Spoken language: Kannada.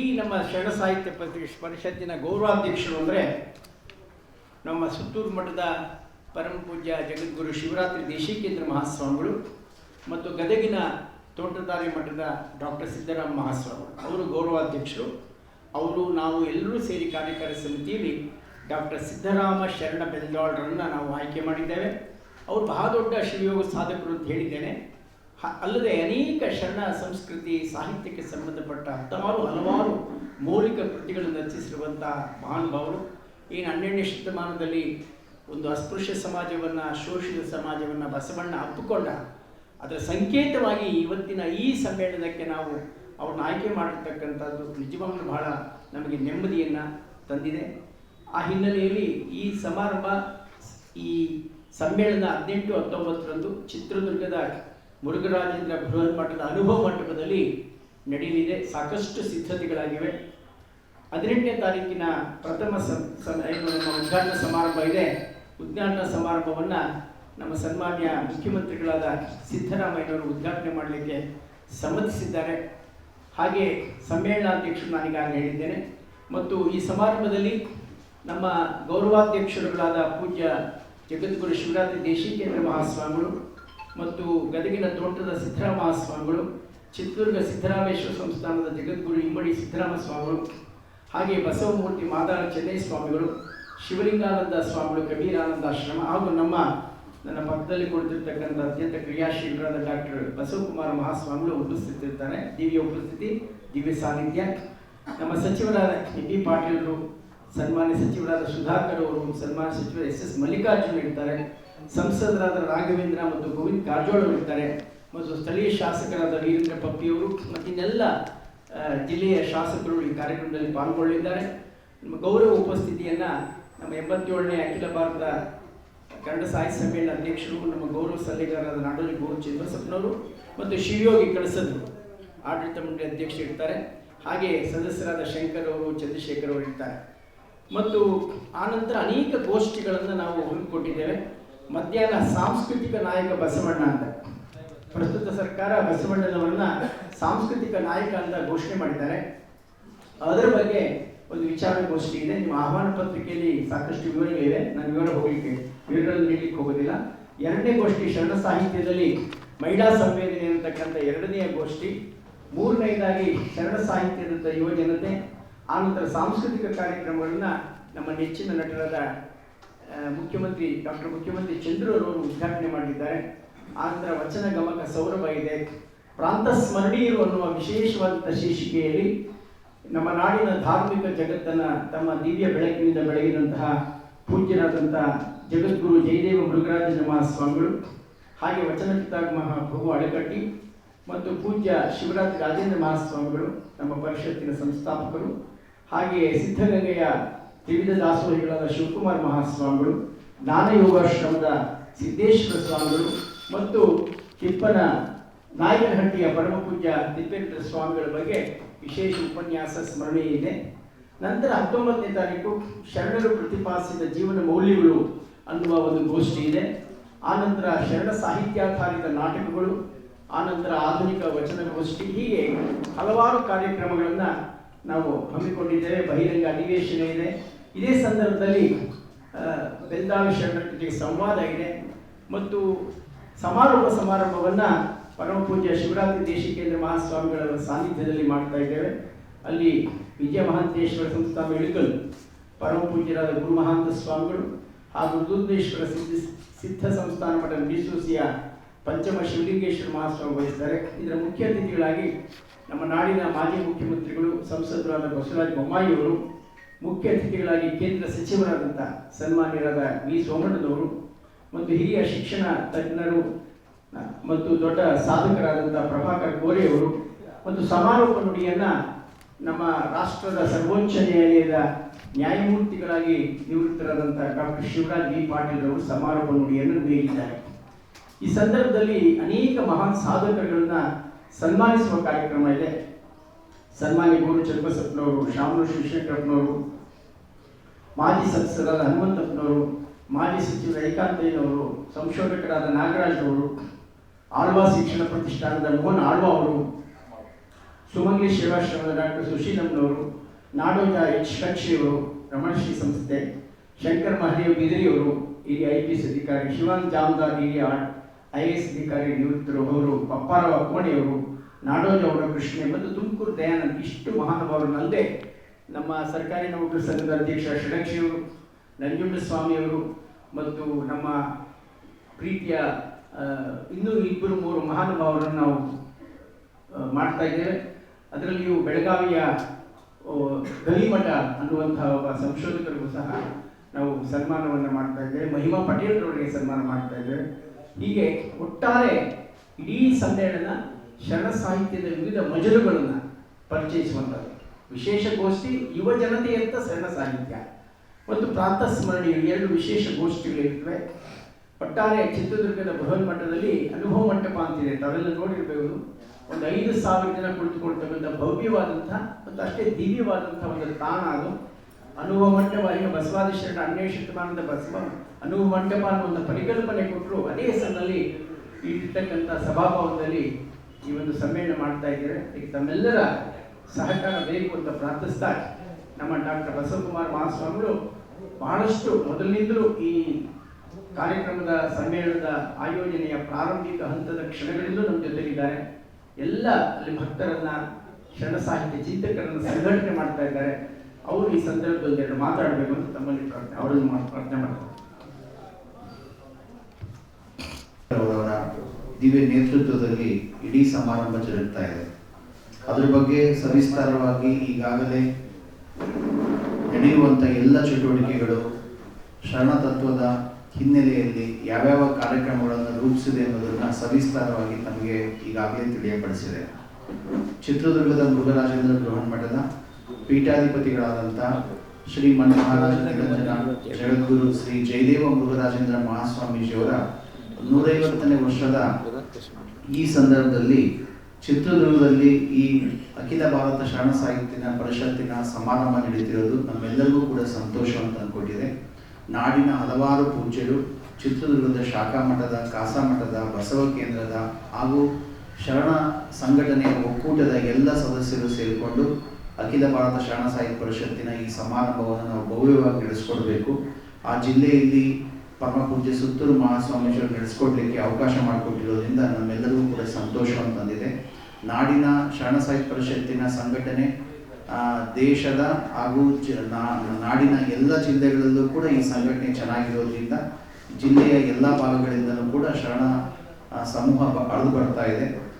ಈ ನಮ್ಮ ಶರಣ ಸಾಹಿತ್ಯ ಪರಿಷ್- ಪರಿಷತ್ತಿನ ಗೌರವಾಧ್ಯಕ್ಷರು ಅಂದರೆ ನಮ್ಮ ಸುತ್ತೂರು ಮಠದ ಪರಮ ಪೂಜ್ಯ ಜಗದ್ಗುರು ಶಿವರಾತ್ರಿ ದೇಶಿಕೇಂದ್ರ ಮಹಾಸ್ವಾಮಿಗಳು ಮತ್ತು ಗದಗಿನ ತೋಟದಾರಿ ಮಠದ ಡಾಕ್ಟರ್ ಸಿದ್ದರಾಮ ಮಹಾಸ್ವಾಮಿಗಳು. ಅವರು ಗೌರವಾಧ್ಯಕ್ಷರು. ಅವರು ನಾವು ಎಲ್ಲರೂ ಸೇರಿ ಕಾರ್ಯಕಾರಿ ಸಮಿತಿಯಲ್ಲಿ ಡಾಕ್ಟರ್ ಸಿದ್ದರಾಮ ಶರಣ ಬೆಂದಾಳ್ರನ್ನು ನಾವು ಆಯ್ಕೆ ಮಾಡಿದ್ದೇವೆ. ಅವರು ಬಹಳ ದೊಡ್ಡ ಶಿವಯೋಗ ಸಾಧಕರು ಅಂತ ಹೇಳಿದ್ದೇನೆ. ಅಲ್ಲದೆ ಅನೇಕ ಶರಣ ಸಂಸ್ಕೃತಿ ಸಾಹಿತ್ಯಕ್ಕೆ ಸಂಬಂಧಪಟ್ಟ ಹತ್ತಾರು ಹಲವಾರು ಮೌಲಿಕ ಕೃತಿಗಳನ್ನು ರಚಿಸಿರುವಂಥ ಮಹಾನುಭಾವರು ಈ ಹನ್ನೆರಡನೇ ಶತಮಾನದಲ್ಲಿ ಒಂದು ಅಸ್ಪೃಶ್ಯ ಸಮಾಜವನ್ನು, ಶೋಷಿತ ಸಮಾಜವನ್ನು, ಬಸವಣ್ಣ ಅಪ್ಪಿಕೊಂಡ. ಅದರ ಸಂಕೇತವಾಗಿ ಇವತ್ತಿನ ಈ ಸಮ್ಮೇಳನಕ್ಕೆ ನಾವು ಅವ್ರನ್ನ ಆಯ್ಕೆ ಮಾಡಿರ್ತಕ್ಕಂಥದ್ದು ನಿಜವಾಗ್ಲೂ ಬಹಳ ನಮಗೆ ನೆಮ್ಮದಿಯನ್ನು ತಂದಿದೆ. ಆ ಹಿನ್ನೆಲೆಯಲ್ಲಿ ಈ ಸಮಾರಂಭ, ಈ ಸಮ್ಮೇಳನ ಹದಿನೆಂಟು ಹತ್ತೊಂಬತ್ತರಂದು ಚಿತ್ರದುರ್ಗದ ಮುರುಘರಾಜೇಂದ್ರ ಬೃಹತ್ ಮಠದ ಅನುಭವ ಮಂಟಪದಲ್ಲಿ ನಡೆಯಲಿದೆ. ಸಾಕಷ್ಟು ಸಿದ್ಧತೆಗಳಾಗಿವೆ. ಹದಿನೆಂಟನೇ ತಾರೀಕಿನ ಪ್ರಥಮ ನಮ್ಮ ಉದ್ಘಾಟನಾ ಸಮಾರಂಭ ಇದೆ. ಉದ್ಘಾಟನಾ ಸಮಾರಂಭವನ್ನು ನಮ್ಮ ಸನ್ಮಾನ್ಯ ಮುಖ್ಯಮಂತ್ರಿಗಳಾದ ಸಿದ್ದರಾಮಯ್ಯನವರು ಉದ್ಘಾಟನೆ ಮಾಡಲಿಕ್ಕೆ ಸಮ್ಮತಿಸಿದ್ದಾರೆ. ಹಾಗೆ ಸಮ್ಮೇಳನಾಧ್ಯಕ್ಷರು ನಾನೀಗಾಗಲೇ ಹೇಳಿದ್ದೇನೆ. ಮತ್ತು ಈ ಸಮಾರಂಭದಲ್ಲಿ ನಮ್ಮ ಗೌರವಾಧ್ಯಕ್ಷರುಗಳಾದ ಪೂಜ್ಯ ಜಗದ್ಗುರು ಶಿವರಾತ್ರಿ ದೇಶಿಕೇಂದ್ರ ಮಹಾಸ್ವಾಮಿಗಳು ಮತ್ತು ಗದಗಿನ ತೋಟದ ಸಿದ್ದರಾಮ ಸ್ವಾಮಿಗಳು ಚಿತ್ರದುರ್ಗ ಸಿದ್ದರಾಮೇಶ್ವರ ಸಂಸ್ಥಾನದ ಜಗದ್ಗುರು ಇಮ್ಮಡಿ ಸಿದ್ದರಾಮ ಸ್ವಾಮಿಗಳು ಹಾಗೆ ಬಸವಮೂರ್ತಿ ಮಾದಾರ ಚೆನ್ನೈ ಸ್ವಾಮಿಗಳು ಶಿವಲಿಂಗಾನಂದ ಸ್ವಾಮಿಗಳು ಕಬೀರಾನಂದಾಶ್ರಮ ಹಾಗೂ ನಮ್ಮ, ನನ್ನ ಪಕ್ಕದಲ್ಲಿ ಕುಳಿತಿರ್ತಕ್ಕಂಥ ಅತ್ಯಂತ ಕ್ರಿಯಾಶೀಲರಾದ ಡಾಕ್ಟರ್ ಬಸವಕುಮಾರ ಮಹಾಸ್ವಾಮಿಗಳು ಉಪಸ್ಥಿತಿರ್ತಾರೆ. ದಿವ್ಯ ಉಪಸ್ಥಿತಿ, ದಿವ್ಯ ಸಾನ್ನಿಧ್ಯ. ನಮ್ಮ ಸಚಿವರಾದ ಎ ಬಿ ಪಾಟೀಲರು, ಸನ್ಮಾನ್ಯ ಸಚಿವರಾದ ಸುಧಾಕರ್ ಅವರು, ಸನ್ಮಾನ್ಯ ಸಚಿವ ಎಸ್ ಎಸ್ ಮಲ್ಲಿಕಾರ್ಜುನ್ ಇರ್ತಾರೆ. ಸಂಸದರಾದ ರಾಘವೇಂದ್ರ ಮತ್ತು ಗೋವಿಂದ್ ಕಾರಜೋಳ ಇರ್ತಾರೆ ಮತ್ತು ಸ್ಥಳೀಯ ಶಾಸಕರಾದ ವೀರೇಂದ್ರ ಪಪ್ಪಿಯವರು ಮತ್ತು ಇನ್ನೆಲ್ಲ ಜಿಲ್ಲೆಯ ಶಾಸಕರು ಈ ಕಾರ್ಯಕ್ರಮದಲ್ಲಿ ಪಾಲ್ಗೊಳ್ಳಿದ್ದಾರೆ ನಮ್ಮ ಗೌರವ ಉಪಸ್ಥಿತಿಯನ್ನು ನಮ್ಮ ಎಂಬತ್ತೇಳನೇ ಅಖಿಲ ಭಾರತ ಕನ್ನಡ ಸಾಹಿತ್ಯ ಸಮ್ಮೇಳನ ಅಧ್ಯಕ್ಷರು ನಮ್ಮ ಗೌರವ ಸಲಹೆಗಾರರಾದ ನಾಡೋಜಿ ಗೌರವ ಚಂದ್ರಸಪ್ಪನವರು ಮತ್ತು ಶಿವಯೋಗಿ ಕಳಸದ್ರು ಆಡಳಿತ ಮಂಡಳಿ ಅಧ್ಯಕ್ಷ ಇರ್ತಾರೆ. ಹಾಗೆ ಸದಸ್ಯರಾದ ಶಂಕರ್ ಅವರು, ಚಂದ್ರಶೇಖರ್ ಅವರು ಇರ್ತಾರೆ. ಮತ್ತು ಆನಂತರ ಅನೇಕ ಗೋಷ್ಠಿಗಳನ್ನು ನಾವು ಹಮ್ಮಿಕೊಂಡಿದ್ದೇವೆ ಮಧ್ಯಾಹ್ನ ಸಾಂಸ್ಕೃತಿಕ ನಾಯಕ ಬಸವಣ್ಣ ಅಂತ. ಪ್ರಸ್ತುತ ಸರ್ಕಾರ ಬಸವಣ್ಣನವರನ್ನ ಸಾಂಸ್ಕೃತಿಕ ನಾಯಕ ಅಂತ ಘೋಷಣೆ ಮಾಡಿದ್ದಾರೆ. ಅದರ ಬಗ್ಗೆ ಒಂದು ವಿಚಾರಗೋಷ್ಠಿ ಇದೆ. ನಿಮ್ಮ ಆಹ್ವಾನ ಪತ್ರಿಕೆಯಲ್ಲಿ ಸಾಕಷ್ಟು ವಿವರಗಳಿವೆ ನಾನು ವಿವರ ಹೋಗಲಿಕ್ಕೆ ವಿವರಗಳನ್ನು ನೀಡಲಿಕ್ಕೆ ಹೋಗೋದಿಲ್ಲ. ಎರಡನೇ ಗೋಷ್ಠಿ ಶರಣ ಸಾಹಿತ್ಯದಲ್ಲಿ ಮಹಿಳಾ ಸಂವೇದನೆ ಅಂತಕ್ಕಂಥ ಎರಡನೆಯ ಗೋಷ್ಠಿ. ಮೂರನೇದಾಗಿ ಶರಣ ಸಾಹಿತ್ಯದಂಥ ಯುವ ಜನತೆ. ಆನಂತರ ಸಾಂಸ್ಕೃತಿಕ ಕಾರ್ಯಕ್ರಮಗಳನ್ನ ನಮ್ಮ ನೆಚ್ಚಿನ ನಟರಾದ ಮುಖ್ಯಮಂತ್ರಿ, ಡಾಕ್ಟರ್ ಮುಖ್ಯಮಂತ್ರಿ ಚಂದ್ರರವರು ಉದ್ಘಾಟನೆ ಮಾಡಿದ್ದಾರೆ. ಆನಂತರ ವಚನ ಗಮಕ ಸೌರಭ ಇದೆ. ಪ್ರಾಂತ ಸ್ಮರಣೀಯರು ಅನ್ನುವ ವಿಶೇಷವಾದಂಥ ಶೀರ್ಷಿಕೆಯಲ್ಲಿ ನಮ್ಮ ನಾಡಿನ ಧಾರ್ಮಿಕ ಜಗತ್ತನ್ನ ತಮ್ಮ ದಿವ್ಯ ಬೆಳಕಿನಿಂದ ಬೆಳಗಿದಂತಹ ಪೂಜ್ಯರಾದಂಥ ಜಗದ್ಗುರು ಜಯದೇವ ಮೃಗರಾಜ ಮಹಾಸ್ವಾಮಿಗಳು ಹಾಗೆ ವಚನ ಮಹಾ ಪ್ರಭು ಅಳಕಟ್ಟಿ ಮತ್ತು ಪೂಜ್ಯ ಶಿವರಾತ್ರಿ ರಾಜೇಂದ್ರ ಮಹಾಸ್ವಾಮಿಗಳು, ನಮ್ಮ ಪರಿಷತ್ತಿನ ಸಂಸ್ಥಾಪಕರು, ಹಾಗೆಯೇ ಸಿದ್ಧಗಂಗೆಯ ತ್ರಿವಿಧ ದಾಸೋಹಿಗಳಾದ ಶಿವಕುಮಾರ್ ಮಹಾಸ್ವಾಮಿಗಳು ಜ್ಞಾನಯೋಗಾಶ್ರಮದ ಸಿದ್ದೇಶ್ವರ ಸ್ವಾಮಿಗಳು ಮತ್ತು ತಿಪ್ಪನ ನಾಯಕನಹಟ್ಟಿಯ ಪರಮಪೂಜ್ಯ ತಿಪ್ಪೇಂದ್ರ ಸ್ವಾಮಿಗಳ ಬಗ್ಗೆ ವಿಶೇಷ ಉಪನ್ಯಾಸ, ಸ್ಮರಣೆ ಇದೆ. ನಂತರ ಹತ್ತೊಂಬತ್ತನೇ ತಾರೀಕು ಶರಣರು ಪ್ರತಿಪಾದಿಸಿದ ಜೀವನ ಮೌಲ್ಯಗಳು ಅನ್ನುವ ಒಂದು ಗೋಷ್ಠಿ ಇದೆ. ಆನಂತರ ಶರಣ ಸಾಹಿತ್ಯಾಧಾರಿತ ನಾಟಕಗಳು ಆನಂತರ ಆಧುನಿಕ ವಚನಗೋಷ್ಠಿ ಹೀಗೆ ಹಲವಾರು ಕಾರ್ಯಕ್ರಮಗಳನ್ನು ನಾವು ಹಮ್ಮಿಕೊಂಡಿದ್ದೇವೆ, ಬಹಿರಂಗ ಅಧಿವೇಶನ ಇದೆ. ಇದೇ ಸಂದರ್ಭದಲ್ಲಿ ಬೆಂದಾವಿ ಶರಣರ ಜೊತೆಗೆ ಸಂವಾದ ಇದೆ. ಮತ್ತು ಸಮಾರೋಪ ಸಮಾರಂಭವನ್ನು ಪರಮ ಪೂಜ್ಯ ಶಿವರಾತ್ರಿ ದೇಶಿಕೇಂದ್ರ ಮಹಾಸ್ವಾಮಿಗಳ ಸಾನ್ನಿಧ್ಯದಲ್ಲಿ ಮಾಡ್ತಾ ಇದ್ದೇವೆ. ಅಲ್ಲಿ ವಿಜಯ ಮಹಾಂತೇಶ್ವರ ಸಂಸ್ಥಾನ ಪರಮ ಪೂಜ್ಯರಾದ ಗುರು ಮಹಾಂತ ಸ್ವಾಮಿಗಳು ಹಾಗೂ ದುರ್ದೇಶ್ವರ ಸಿದ್ಧ ಸಿದ್ಧ ಸಂಸ್ಥಾನ ಮಠ ಬೀಸೂಸಿಯ ಪಂಚಮ ಶಿವಲಿಂಗೇಶ್ವರ ಮಹಾಸ್ವಾಮಿ ವಹಿಸಿದ್ದಾರೆ ಇದರ ಮುಖ್ಯ ಅತಿಥಿಗಳಾಗಿ ನಮ್ಮ ನಾಡಿನ ಮಾಜಿ ಮುಖ್ಯಮಂತ್ರಿಗಳು, ಸಂಸದರಾದ ಬಸವರಾಜ ಬೊಮ್ಮಾಯಿಯವರು ಮುಖ್ಯ ಅತಿಥಿಗಳಾಗಿ ಕೇಂದ್ರ ಸಚಿವರಾದಂಥ ಸನ್ಮಾನ್ಯರಾದ ವಿ ಸೋಮಣ್ಣನವರು ಮತ್ತು ಹಿರಿಯ ಶಿಕ್ಷಣ ತಜ್ಞರು ಮತ್ತು ದೊಡ್ಡ ಸಾಧಕರಾದಂಥ ಪ್ರಭಾಕರ್ ಕೋರೆಯವರು ಮತ್ತು ಸಮಾರೋಪ ನುಡಿಯನ್ನು ನಮ್ಮ ರಾಷ್ಟ್ರದ ಸರ್ವೋಚ್ಚ ನ್ಯಾಯಾಲಯದ ನ್ಯಾಯಮೂರ್ತಿಗಳಾಗಿ ನಿವೃತ್ತರಾದಂಥ ಡಾಕ್ಟರ್ ಶಿವರಾಜ್ ವಿ ಪಾಟೀಲ್ ಅವರು ಸಮಾರೋಪ ನುಡಿಯನ್ನು ನೀಡಿದ್ದಾರೆ ಈ ಸಂದರ್ಭದಲ್ಲಿ ಅನೇಕ ಮಹಾನ್ ಸಾಧಕರುಗಳನ್ನ ಸನ್ಮಾನಿಸುವ ಕಾರ್ಯಕ್ರಮ ಇದೆ. ಸನ್ಮಾನ್ಯ ಗುರು ಚನ್ನಬಸಪ್ಪನವರು ಶಾಮನು ಶಿವಶಂಕರಪ್ಪನವರು ಮಾಜಿ ಸದಸ್ಯರಾದ ಹನುಮಂತಪ್ಪನವರು, ಮಾಜಿ ಸಚಿವ ಏಕಾಂತಯ್ಯನವರು ಸಂಶೋಧಕರಾದ ನಾಗರಾಜ್ ಅವರು, ಆಳ್ವಾ ಶಿಕ್ಷಣ ಪ್ರತಿಷ್ಠಾನದ ಮೋಹನ್ ಆಳ್ವಾ ಅವರು, ಸುಮಂಗ್ಲಿ ಶ್ರೀವಾಶ್ರಮದ ಡಾಕ್ಟರ್ ಸುಶೀಲಮ್ನವರು ನಾಡೋಜ ಎಚ್ ಕಕ್ಷಿಯವರು ರಮಣಶ್ರೀ ಸಂಸ್ಥೆ, ಶಂಕರ್ ಮಹದೇವ್ ಬಿದಿರಿಯವರು, ಹಿರಿಯ ಐ ಪಿ ಎಸ್ ಅಧಿಕಾರಿ ಶಿವಾನ್ ಜಾಮದಾರ್, ಹಿರಿಯ ಐ ಎ ಎಸ್ ಅಧಿಕಾರಿ ನಿವೃತ್ತರು ಅವರು ಪಪ್ಪಾರವ ಕೋಣಿಯವರು, ನಾಡೋಜ ಅವರ ಕೃಷ್ಣೆ ಮತ್ತು ತುಮಕೂರು ದಯಾನಂದ್ ಇಷ್ಟು ಮಹಾನುಭಾವರನ್ನಲ್ಲದೆ ನಮ್ಮ ಸರ್ಕಾರಿ ನೌಕರ ಸಂಘದ ಅಧ್ಯಕ್ಷ ಷಡಕ್ಷಿಯವರು ನಂಜುಂಡಸ್ವಾಮಿಯವರು ಮತ್ತು ನಮ್ಮ ಪ್ರೀತಿಯ ಇನ್ನೂ ಇಬ್ಬರು ಮೂರು ಮಹಾನುಭಾವರನ್ನು ನಾವು ಮಾಡ್ತಾ ಇದ್ದೇವೆ. ಅದರಲ್ಲಿಯೂ ಬೆಳಗಾವಿಯ ಗಲಿಮಠ ಅನ್ನುವಂತಹ ಒಬ್ಬ ಸಂಶೋಧಕರಿಗೂ ಸಹ ನಾವು ಸನ್ಮಾನವನ್ನು ಮಾಡ್ತಾ ಇದ್ದೇವೆ. ಮಹಿಮಾ ಪಟೇಲ್ರವರಿಗೆ ಸನ್ಮಾನ ಮಾಡ್ತಾ ಇದ್ದೇವೆ. ಹೀಗೆ ಒಟ್ಟಾರೆ ಇಡೀ ಸಮ್ಮೇಳನ ಶರಣ ಸಾಹಿತ್ಯದ ವಿವಿಧ ಮಜಲುಗಳನ್ನು ಪರಿಚಯಿಸುವಂಥದ್ದು. ವಿಶೇಷ ಗೋಷ್ಠಿ, ಯುವ ಜನತೆಯಂತ ಶರಣ ಸಾಹಿತ್ಯ. ಮತ್ತು ಪ್ರಾಂತ ಸ್ಮರಣೆಯ ಎರಡು ವಿಶೇಷ ಗೋಷ್ಠಿಗಳಿರ್ತವೆ ಒಟ್ಟಾರೆ ಚಿತ್ರದುರ್ಗದ ಬೃಹನ್ ಮಟ್ಟದಲ್ಲಿ ಅನುಭವ ಮಂಟಪ ಅಂತಿದೆ. ತಾವೆಲ್ಲ ನೋಡಿರ್ಬೇಕು ಒಂದು ಐದು ಸಾವಿರ ಜನ ಕುಳಿತುಕೊಳ್ತಕ್ಕಂಥ ಭವ್ಯವಾದಂಥ ಮತ್ತು ಅಷ್ಟೇ ದಿವ್ಯವಾದಂಥ ಒಂದು ತಾಣ ಅದು. ಅನುಭವ ಮಂಟಪ ಏನು ಬಸವಾದಿ ಶರಣ ಹನ್ನೆರಡು ಶತಮಾನದ ಬಸವ, ಅನುಭವ ಮಂಟಪ ಅನ್ನೋ ಒಂದು ಪರಿಕಲ್ಪನೆ ಕೊಟ್ಟರು ಅದೇ ಹೆಸರಿನಲ್ಲಿ ಇರ್ತಕ್ಕಂಥ ಸಭಾಭವನದಲ್ಲಿ ಈ ಒಂದು ಸಮ್ಮೇಳನ ಮಾಡ್ತಾ ಇದ್ದಾರೆ. ಅದಕ್ಕೆ ತಮ್ಮೆಲ್ಲರ ಸಹಕಾರ ಬೇಕು ಅಂತ ಪ್ರಾರ್ಥಿಸ್ತಾ ನಮ್ಮ ಡಾಕ್ಟರ್ ಬಸವಕುಮಾರ್ ಮಹಾಸ್ವಾಮಿಗಳು ಬಹಳಷ್ಟು ಮೊದಲಿನಿಂದಲೂ ಈ ಕಾರ್ಯಕ್ರಮದ ಸಮ್ಮೇಳನದ ಆಯೋಜನೆಯ ಪ್ರಾರಂಭಿಕ ಹಂತದ ಕ್ಷಣಗಳಿಂದಲೂ ನಮ್ಮ ಜೊತೆಗಿದ್ದಾರೆ ಎಲ್ಲ ಅಲ್ಲಿ ಭಕ್ತರನ್ನ, ಶರಣ ಸಾಹಿತ್ಯ ಚಿಂತಕರನ್ನು ಸಂಘಟನೆ ಮಾಡ್ತಾ ಇದ್ದಾರೆ. ಅವರು ಈ ಸಂದರ್ಭದಲ್ಲಿ ಎರಡು ಮಾತಾಡಬೇಕು ಅಂತ ತಮ್ಮಲ್ಲಿ ಪ್ರಾರ್ಥನೆ ಅವರನ್ನು ಪ್ರಾರ್ಥನೆ ಮಾಡ್ತಾರೆ. ಅವರ ದಿವ್ಯ ನೇತೃತ್ವದಲ್ಲಿ ಇಡೀ ಸಮಾರಂಭ ಜರುಗ್ತಾ ಇದೆ. ಅದ್ರ ಬಗ್ಗೆ ಸವಿಸ್ತಾರವಾಗಿ ಈಗಾಗಲೇ ನಡೆಯುವಂಥ ಎಲ್ಲ ಚಟುವಟಿಕೆಗಳು ಶರಣ ತತ್ವದ ಹಿನ್ನೆಲೆಯಲ್ಲಿ ಯಾವ್ಯಾವ ಕಾರ್ಯಕ್ರಮಗಳನ್ನು ರೂಪಿಸಿದೆ ಎಂಬುದನ್ನು ಸವಿಸ್ತಾರವಾಗಿ ನಮಗೆ ಈಗಾಗಲೇ ತಿಳಿಯಪಡಿಸಿದೆ. ಚಿತ್ರದುರ್ಗದ ಮೃಗರಾಜೇಂದ್ರ ಬೃಹನ್ ಮಠದ ಪೀಠಾಧಿಪತಿಗಳಾದಂಥ ಶ್ರೀ ಮಹಾರಾಜ ನಿರಂಜನ ಜಗದ್ಗುರು ಶ್ರೀ ಜಯದೇವ ಮೃಗರಾಜೇಂದ್ರ ಮಹಾಸ್ವಾಮೀಜಿಯವರ ನೂರೈವತ್ತನೇ ವರ್ಷದ ಈ ಸಂದರ್ಭದಲ್ಲಿ ಚಿತ್ರದುರ್ಗದಲ್ಲಿ ಈ ಅಖಿಲ ಭಾರತ ಶರಣ ಸಾಹಿತ್ಯನ ಪರಿಷತ್ತಿನ ಸಮಾರಂಭ ನಡೀತಿರೋದು ನಮ್ಮೆಲ್ಲರಿಗೂ ಕೂಡ ಸಂತೋಷ ಅಂತ ಅನ್ಕೊಟ್ಟಿದೆ ನಾಡಿನ ಹಲವಾರು ಪೂಜ್ಯರು ಚಿತ್ರದುರ್ಗದ ಶಾಖಾ ಮಠದ ಕಾಸಾ ಮಠದ, ಬಸವ ಕೇಂದ್ರದ ಹಾಗೂ ಶರಣ ಸಂಘಟನೆಯ ಒಕ್ಕೂಟದ ಎಲ್ಲ ಸದಸ್ಯರು ಸೇರಿಕೊಂಡು ಅಖಿಲ ಭಾರತ ಶರಣ ಸಾಹಿತ್ಯ ಪರಿಷತ್ತಿನ ಈ ಸಮಾರಂಭವನ್ನು ನಾವು ಭವ್ಯವಾಗಿ ನಡೆಸ್ಕೊಡ್ಬೇಕು. ಆ ಜಿಲ್ಲೆಯಲ್ಲಿ ಪರಮ ಪೂಜ್ಯ ಸುತ್ತೂರು ಮಹಾಸ್ವಾಮೀಜಿಯವರು ನಡೆಸ್ಕೊಡ್ಲಿಕ್ಕೆ ಅವಕಾಶ ಮಾಡಿಕೊಟ್ಟಿರೋದ್ರಿಂದ ನಮ್ಮೆಲ್ಲರಿಗೂ ಕೂಡ ಸಂತೋಷವನ್ನು ತಂದಿದೆ ನಾಡಿನ ಶರಣ ಸಾಹಿತ್ಯ ಪರಿಷತ್ತಿನ ಸಂಘಟನೆ ದೇಶದ ಹಾಗೂ ನಾಡಿನ ಎಲ್ಲ ಜಿಲ್ಲೆಗಳಲ್ಲೂ ಕೂಡ ಈ ಸಂಘಟನೆ ಚೆನ್ನಾಗಿರೋದ್ರಿಂದ ಜಿಲ್ಲೆಯ ಎಲ್ಲ ಭಾಗಗಳಿಂದಲೂ ಕೂಡ ಶರಣ ಸಮೂಹ ಬ- ಬರ್ತಾ ಇದೆ.